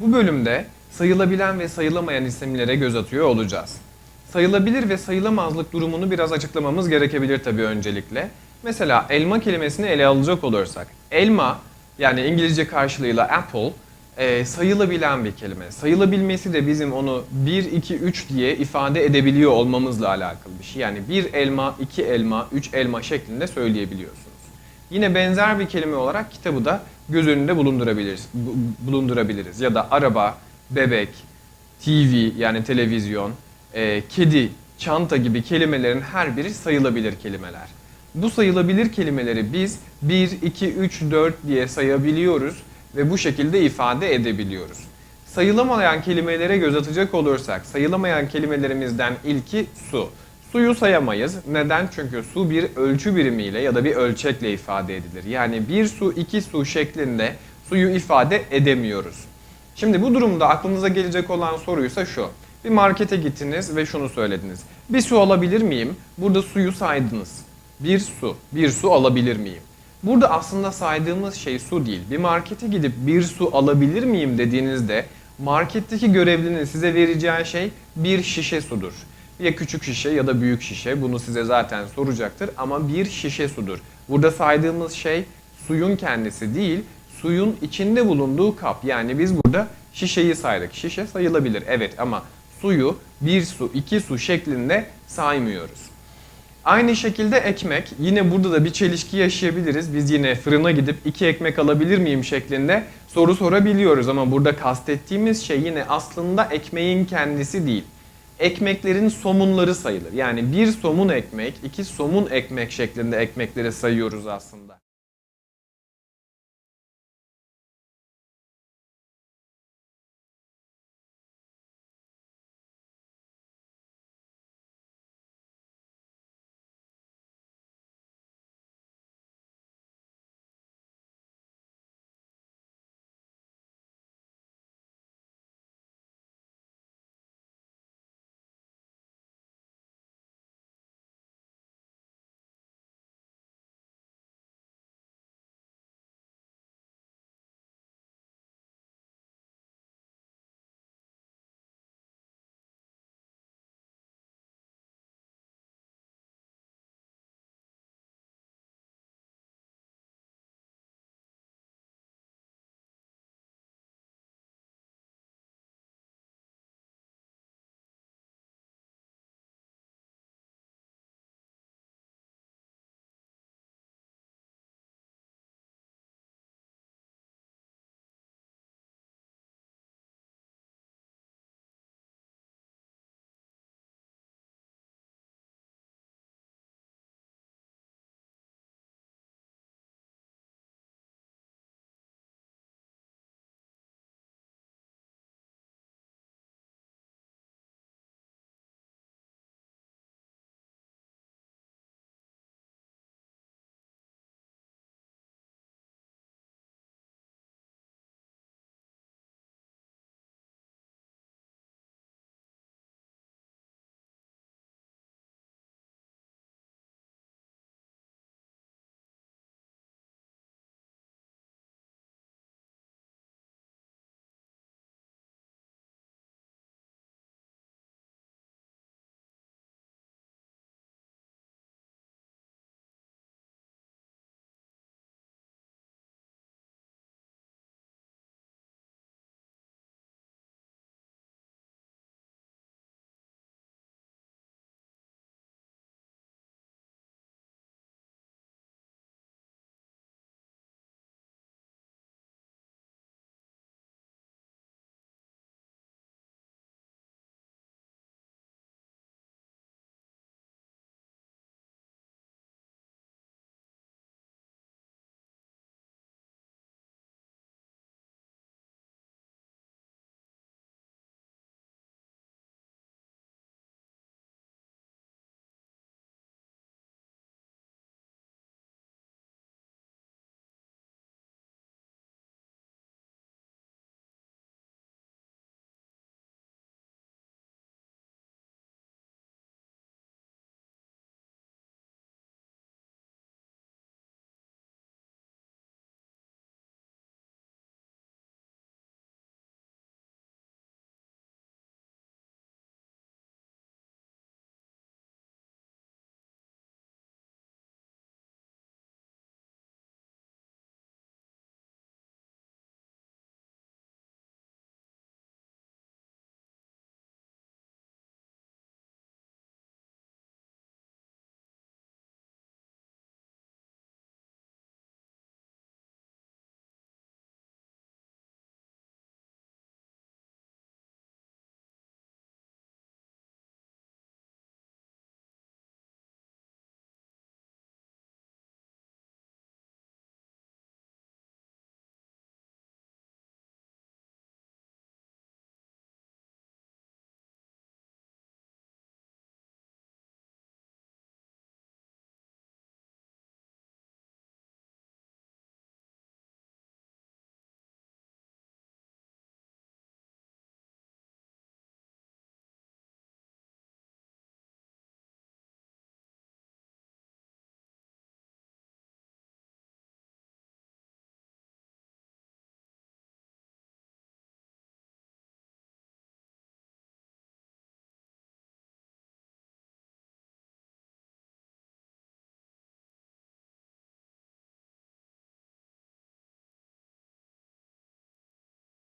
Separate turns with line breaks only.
Bu bölümde sayılabilen ve sayılamayan isimlere göz atıyor olacağız. Sayılabilir ve sayılamazlık durumunu biraz açıklamamız gerekebilir tabii öncelikle. Mesela elma kelimesini ele alacak olursak, elma yani İngilizce karşılığıyla apple e, sayılabilen bir kelime. Sayılabilmesi de bizim onu 1, 2, 3 diye ifade edebiliyor olmamızla alakalı bir şey. Yani bir elma, iki elma, üç elma şeklinde söyleyebiliyorsunuz. Yine benzer bir kelime olarak kitabı da göz önünde bulundurabiliriz. bu- bulundurabiliriz. Ya da araba, bebek, TV yani televizyon, e, kedi, çanta gibi kelimelerin her biri sayılabilir kelimeler. Bu sayılabilir kelimeleri biz 1, 2, 3, 4 diye sayabiliyoruz ve bu şekilde ifade edebiliyoruz. Sayılamayan kelimelere göz atacak olursak, sayılamayan kelimelerimizden ilki su. Suyu sayamayız. Neden? Çünkü su bir ölçü birimiyle ya da bir ölçekle ifade edilir. Yani bir su, iki su şeklinde suyu ifade edemiyoruz. Şimdi bu durumda aklınıza gelecek olan soruysa şu. Bir markete gittiniz ve şunu söylediniz. Bir su alabilir miyim? Burada suyu saydınız. Bir su, bir su alabilir miyim? Burada aslında saydığımız şey su değil. Bir markete gidip bir su alabilir miyim dediğinizde marketteki görevlinin size vereceği şey bir şişe sudur. Ya küçük şişe ya da büyük şişe bunu size zaten soracaktır ama bir şişe sudur. Burada saydığımız şey suyun kendisi değil, suyun içinde bulunduğu kap. Yani biz burada şişeyi saydık. Şişe sayılabilir evet ama suyu bir su, iki su şeklinde saymıyoruz. Aynı şekilde ekmek. Yine burada da bir çelişki yaşayabiliriz. Biz yine fırına gidip iki ekmek alabilir miyim şeklinde soru sorabiliyoruz. Ama burada kastettiğimiz şey yine aslında ekmeğin kendisi değil. Ekmeklerin somunları sayılır. Yani bir somun ekmek, iki somun ekmek şeklinde ekmekleri sayıyoruz aslında.